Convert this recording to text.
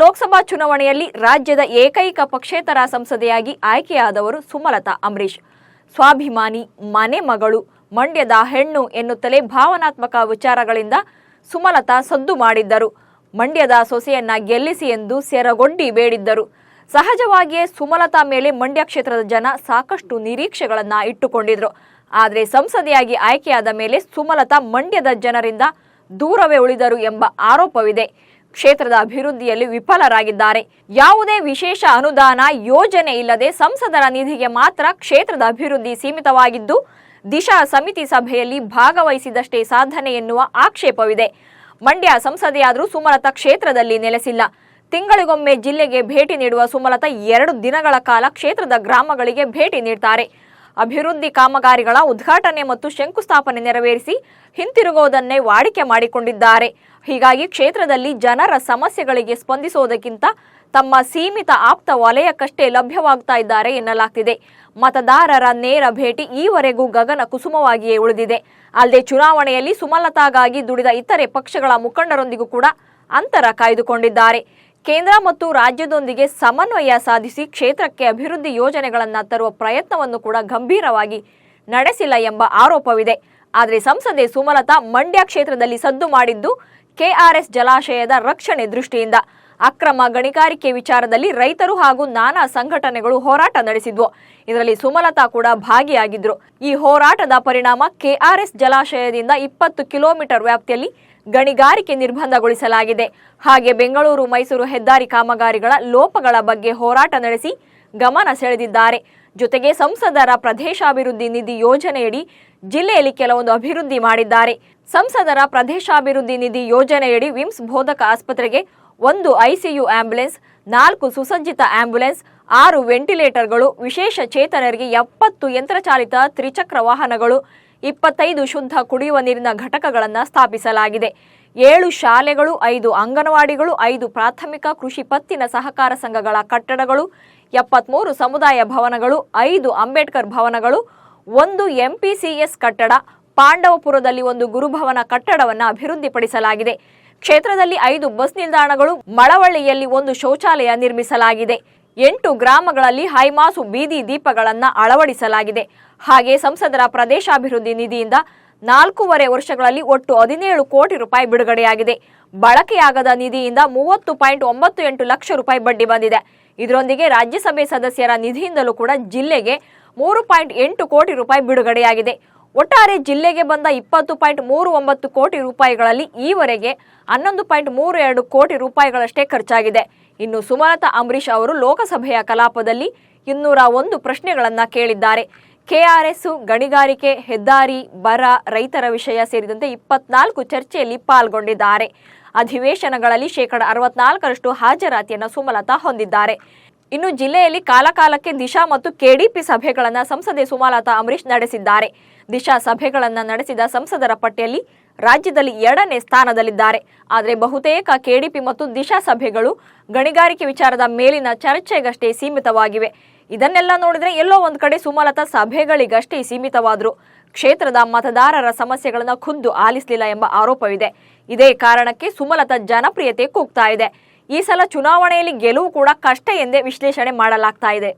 ಲೋಕಸಭಾ ಚುನಾವಣೆಯಲ್ಲಿ ರಾಜ್ಯದ ಏಕೈಕ ಪಕ್ಷೇತರ ಸಂಸದೆಯಾಗಿ ಆಯ್ಕೆಯಾದವರು ಸುಮಲತಾ ಅಂಬರೀಶ್ ಸ್ವಾಭಿಮಾನಿ, ಮನೆ ಮಗಳು, ಮಂಡ್ಯದ ಹೆಣ್ಣು ಎನ್ನುತ್ತಲೇ ಭಾವನಾತ್ಮಕ ವಿಚಾರಗಳಿಂದ ಸುಮಲತಾ ಸದ್ದು ಮಾಡಿದ್ದರು. ಮಂಡ್ಯದ ಸೊಸೆಯನ್ನ ಗೆಲ್ಲಿಸಿ ಎಂದು ಸೆರಗೊಂಡಿ ಬೇಡಿದ್ದರು. ಸಹಜವಾಗಿಯೇ ಸುಮಲತಾ ಮೇಲೆ ಮಂಡ್ಯ ಕ್ಷೇತ್ರದ ಜನ ಸಾಕಷ್ಟು ನಿರೀಕ್ಷೆಗಳನ್ನ ಇಟ್ಟುಕೊಂಡಿದ್ರು. ಆದರೆ ಸಂಸದೆಯಾಗಿ ಆಯ್ಕೆಯಾದ ಮೇಲೆ ಸುಮಲತಾ ಮಂಡ್ಯದ ಜನರಿಂದ ದೂರವೇ ಉಳಿದರು ಎಂಬ ಆರೋಪವಿದೆ. ಕ್ಷೇತ್ರದ ಅಭಿವೃದ್ಧಿಯಲ್ಲಿ ವಿಫಲರಾಗಿದ್ದಾರೆ. ಯಾವುದೇ ವಿಶೇಷ ಅನುದಾನ, ಯೋಜನೆ ಇಲ್ಲದೆ ಸಂಸದರ ನಿಧಿಗೆ ಮಾತ್ರ ಕ್ಷೇತ್ರದ ಅಭಿವೃದ್ಧಿ ಸೀಮಿತವಾಗಿದ್ದು, ದಿಶಾ ಸಮಿತಿ ಸಭೆಯಲ್ಲಿ ಭಾಗವಹಿಸಿದಷ್ಟೇ ಸಾಧನೆ ಎನ್ನುವ ಆಕ್ಷೇಪವಿದೆ. ಮಂಡ್ಯ ಸಂಸದೆಯಾದರೂ ಸುಮಲತಾ ಕ್ಷೇತ್ರದಲ್ಲಿ ನೆಲೆಸಿಲ್ಲ. ತಿಂಗಳಿಗೊಮ್ಮೆ ಜಿಲ್ಲೆಗೆ ಭೇಟಿ ನೀಡುವ ಸುಮಲತಾ ಎರಡು ದಿನಗಳ ಕಾಲ ಕ್ಷೇತ್ರದ ಗ್ರಾಮಗಳಿಗೆ ಭೇಟಿ ನೀಡ್ತಾರೆ. ಅಭಿವೃದ್ಧಿ ಕಾಮಗಾರಿಗಳ ಉದ್ಘಾಟನೆ ಮತ್ತು ಶಂಕುಸ್ಥಾಪನೆ ನೆರವೇರಿಸಿ ಹಿಂತಿರುಗುವುದನ್ನೇ ವಾಡಿಕೆ ಮಾಡಿಕೊಂಡಿದ್ದಾರೆ. ಹೀಗಾಗಿ ಕ್ಷೇತ್ರದಲ್ಲಿ ಜನರ ಸಮಸ್ಯೆಗಳಿಗೆ ಸ್ಪಂದಿಸುವುದಕ್ಕಿಂತ ತಮ್ಮ ಸೀಮಿತ ಆಪ್ತ ವಲಯಕ್ಕಷ್ಟೇ ಲಭ್ಯವಾಗ್ತಾ ಇದ್ದಾರೆ ಎನ್ನಲಾಗ್ತಿದೆ. ಮತದಾರರ ನೇರ ಭೇಟಿ ಈವರೆಗೂ ಗಗನ ಕುಸುಮವಾಗಿಯೇ ಉಳಿದಿದೆ. ಅಲ್ಲದೆ ಚುನಾವಣೆಯಲ್ಲಿ ಸುಮಲತಾಗಾಗಿ ದುಡಿದ ಇತರೆ ಪಕ್ಷಗಳ ಮುಖಂಡರೊಂದಿಗೂ ಕೂಡ ಅಂತರ ಕಾಯ್ದುಕೊಂಡಿದ್ದಾರೆ. ಕೇಂದ್ರ ಮತ್ತು ರಾಜ್ಯದೊಂದಿಗೆ ಸಮನ್ವಯ ಸಾಧಿಸಿ ಕ್ಷೇತ್ರಕ್ಕೆ ಅಭಿವೃದ್ಧಿ ಯೋಜನೆಗಳನ್ನು ತರುವ ಪ್ರಯತ್ನವನ್ನು ಕೂಡ ಗಂಭೀರವಾಗಿ ನಡೆಸಿಲ್ಲ ಎಂಬ ಆರೋಪವಿದೆ. ಆದರೆ ಸಂಸದೆ ಸುಮಲತಾ ಮಂಡ್ಯ ಕ್ಷೇತ್ರದಲ್ಲಿ ಸದ್ದು ಮಾಡಿದ್ದು ಕೆಆರ್ಎಸ್ ಜಲಾಶಯದ ರಕ್ಷಣೆ ದೃಷ್ಟಿಯಿಂದ. ಅಕ್ರಮ ಗಣಿಗಾರಿಕೆ ವಿಚಾರದಲ್ಲಿ ರೈತರು ಹಾಗೂ ನಾನಾ ಸಂಘಟನೆಗಳು ಹೋರಾಟ ನಡೆಸಿದ್ವು. ಇದರಲ್ಲಿ ಸುಮಲತಾ ಕೂಡ ಭಾಗಿಯಾಗಿದ್ರು. ಈ ಹೋರಾಟದ ಪರಿಣಾಮ ಕೆಆರ್ಎಸ್ ಜಲಾಶಯದಿಂದ ಇಪ್ಪತ್ತು ಕಿಲೋಮೀಟರ್ ವ್ಯಾಪ್ತಿಯಲ್ಲಿ ಗಣಿಗಾರಿಕೆ ನಿರ್ಬಂಧಗೊಳಿಸಲಾಗಿದೆ. ಹಾಗೆ ಬೆಂಗಳೂರು, ಮೈಸೂರು ಹೆದ್ದಾರಿ ಕಾಮಗಾರಿಗಳ ಲೋಪಗಳ ಬಗ್ಗೆ ಹೋರಾಟ ನಡೆಸಿ ಗಮನ ಸೆಳೆದಿದ್ದಾರೆ. ಜೊತೆಗೆ ಸಂಸದರ ಪ್ರದೇಶಾಭಿವೃದ್ಧಿ ನಿಧಿ ಯೋಜನೆಯಡಿ ಜಿಲ್ಲೆಯಲ್ಲಿ ಕೆಲವೊಂದು ಅಭಿವೃದ್ಧಿ ಮಾಡಿದ್ದಾರೆ. ಸಂಸದರ ಪ್ರದೇಶಾಭಿವೃದ್ಧಿ ನಿಧಿ ಯೋಜನೆಯಡಿ ವಿಮ್ಸ್ ಬೋಧಕ ಆಸ್ಪತ್ರೆಗೆ ಒಂದು ಐಸಿಯು ಆಂಬ್ಯುಲೆನ್ಸ್ ನಾಲ್ಕು ಸುಸಜ್ಜಿತ ಆಂಬ್ಯುಲೆನ್ಸ್ ಆರು ವೆಂಟಿಲೇಟರ್ಗಳು, ವಿಶೇಷ ಚೇತನರಿಗೆ ಎಪ್ಪತ್ತು ಯಂತ್ರಚಾಲಿತ ತ್ರಿಚಕ್ರ ವಾಹನಗಳು, ಇಪ್ಪತ್ತೈದು ಶುದ್ಧ ಕುಡಿಯುವ ನೀರಿನ ಘಟಕಗಳನ್ನು ಸ್ಥಾಪಿಸಲಾಗಿದೆ. ಏಳು ಶಾಲೆಗಳು, ಐದು ಅಂಗನವಾಡಿಗಳು, ಐದು ಪ್ರಾಥಮಿಕ ಕೃಷಿ ಪತ್ತಿನ ಸಹಕಾರ ಸಂಘಗಳ ಕಟ್ಟಡಗಳು, ಎಪ್ಪತ್ಮೂರು ಸಮುದಾಯ ಭವನಗಳು, ಐದು ಅಂಬೇಡ್ಕರ್ ಭವನಗಳು, ಒಂದು ಎಂಪಿಸಿಎಸ್ ಕಟ್ಟಡ, ಪಾಂಡವಪುರದಲ್ಲಿ ಒಂದು ಗುರುಭವನ ಕಟ್ಟಡವನ್ನು ಅಭಿವೃದ್ಧಿಪಡಿಸಲಾಗಿದೆ. ಕ್ಷೇತ್ರದಲ್ಲಿ ಐದು ಬಸ್ ನಿಲ್ದಾಣಗಳು ಮಳವಳ್ಳಿಯಲ್ಲಿ ಒಂದು ಶೌಚಾಲಯ ನಿರ್ಮಿಸಲಾಗಿದೆ. ಎಂಟು ಗ್ರಾಮಗಳಲ್ಲಿ ಹೈಮಾಸು ಬೀದಿ ದೀಪಗಳನ್ನು ಅಳವಡಿಸಲಾಗಿದೆ. ಹಾಗೆ ಸಂಸದರ ಪ್ರದೇಶಾಭಿವೃದ್ಧಿ ನಿಧಿಯಿಂದ ನಾಲ್ಕೂವರೆ ವರ್ಷಗಳಲ್ಲಿ ಒಟ್ಟು ಹದಿನೇಳು ಕೋಟಿ ರೂಪಾಯಿ ಬಿಡುಗಡೆಯಾಗಿದೆ. ಬಳಕೆಯಾಗದ ನಿಧಿಯಿಂದ ಮೂವತ್ತು ಪಾಯಿಂಟ್ ಒಂಬತ್ತು ಎಂಟು ಲಕ್ಷ ರೂಪಾಯಿ ಬಡ್ಡಿ ಬಂದಿದೆ. ಇದರೊಂದಿಗೆ ರಾಜ್ಯಸಭೆ ಸದಸ್ಯರ ನಿಧಿಯಿಂದಲೂ ಕೂಡ ಜಿಲ್ಲೆಗೆ ಮೂರು ಪಾಯಿಂಟ್ ಎಂಟು ಕೋಟಿ ರೂಪಾಯಿ ಬಿಡುಗಡೆಯಾಗಿದೆ. ಒಟ್ಟಾರೆ ಜಿಲ್ಲೆಗೆ ಬಂದ ಇಪ್ಪತ್ತು ಪಾಯಿಂಟ್ ಮೂರು ಒಂಬತ್ತು ಕೋಟಿ ರೂಪಾಯಿಗಳಲ್ಲಿ ಈವರೆಗೆ ಹನ್ನೊಂದು ಪಾಯಿಂಟ್ ಮೂರು ಎರಡು ಕೋಟಿ ರೂಪಾಯಿಗಳಷ್ಟೇ ಖರ್ಚಾಗಿದೆ. ಇನ್ನು ಸುಮಲತಾ ಅಂಬರೀಶ್ ಅವರು ಲೋಕಸಭೆಯ ಕಲಾಪದಲ್ಲಿ ಇನ್ನೂರ ಒಂದು ಪ್ರಶ್ನೆಗಳನ್ನ ಕೇಳಿದ್ದಾರೆ. ಕೆಆರ್ಎಸ್ ಗಣಿಗಾರಿಕೆ, ಹೆದ್ದಾರಿ, ಬರ, ರೈತರ ವಿಷಯ ಸೇರಿದಂತೆ ಇಪ್ಪತ್ನಾಲ್ಕು ಚರ್ಚೆಯಲ್ಲಿ ಪಾಲ್ಗೊಂಡಿದ್ದಾರೆ. ಅಧಿವೇಶನಗಳಲ್ಲಿ ಶೇಕಡ ಅರವತ್ನಾಲ್ಕರಷ್ಟು ಹಾಜರಾತಿಯನ್ನು ಸುಮಲತಾ ಹೊಂದಿದ್ದಾರೆ. ಇನ್ನು ಜಿಲ್ಲೆಯಲ್ಲಿ ಕಾಲಕಾಲಕ್ಕೆ ದಿಶಾ ಮತ್ತು ಕೆಡಿಪಿ ಸಭೆಗಳನ್ನು ಸಂಸದೆ ಸುಮಲತಾ ಅಂಬರೀಶ್ ನಡೆಸಿದ್ದಾರೆ. ದಿಶಾ ಸಭೆಗಳನ್ನು ನಡೆಸಿದ ಸಂಸದರ ಪಟ್ಟಿಯಲ್ಲಿ ರಾಜ್ಯದಲ್ಲಿ ಎರಡನೇ ಸ್ಥಾನದಲ್ಲಿದ್ದಾರೆ. ಆದರೆ ಬಹುತೇಕ ಕೆಡಿಪಿ ಮತ್ತು ದಿಶಾ ಸಭೆಗಳು ಗಣಿಗಾರಿಕೆ ವಿಚಾರದ ಮೇಲಿನ ಚರ್ಚೆಗಷ್ಟೇ ಸೀಮಿತವಾಗಿವೆ. ಇದನ್ನೆಲ್ಲ ನೋಡಿದರೆ ಎಲ್ಲೋ ಒಂದು ಕಡೆ ಸುಮಲತಾ ಸಭೆಗಳಿಗಷ್ಟೇ ಸೀಮಿತವಾದರು. ಕ್ಷೇತ್ರದ ಮತದಾರರ ಸಮಸ್ಯೆಗಳನ್ನು ಖುದ್ದು ಆಲಿಸಲಿಲ್ಲ ಎಂಬ ಆರೋಪವಿದೆ. ಇದೇ ಕಾರಣಕ್ಕೆ ಸುಮಲತಾ ಜನಪ್ರಿಯತೆ ಕೂಗ್ತಾ ಇದೆ. ಈ ಸಲ ಚುನಾವಣೆಯಲ್ಲಿ ಗೆಲುವು ಕೂಡ ಕಷ್ಟ ಎಂದೇ ವಿಶ್ಲೇಷಣೆ ಮಾಡಲಾಗ್ತಾ ಇದೆ.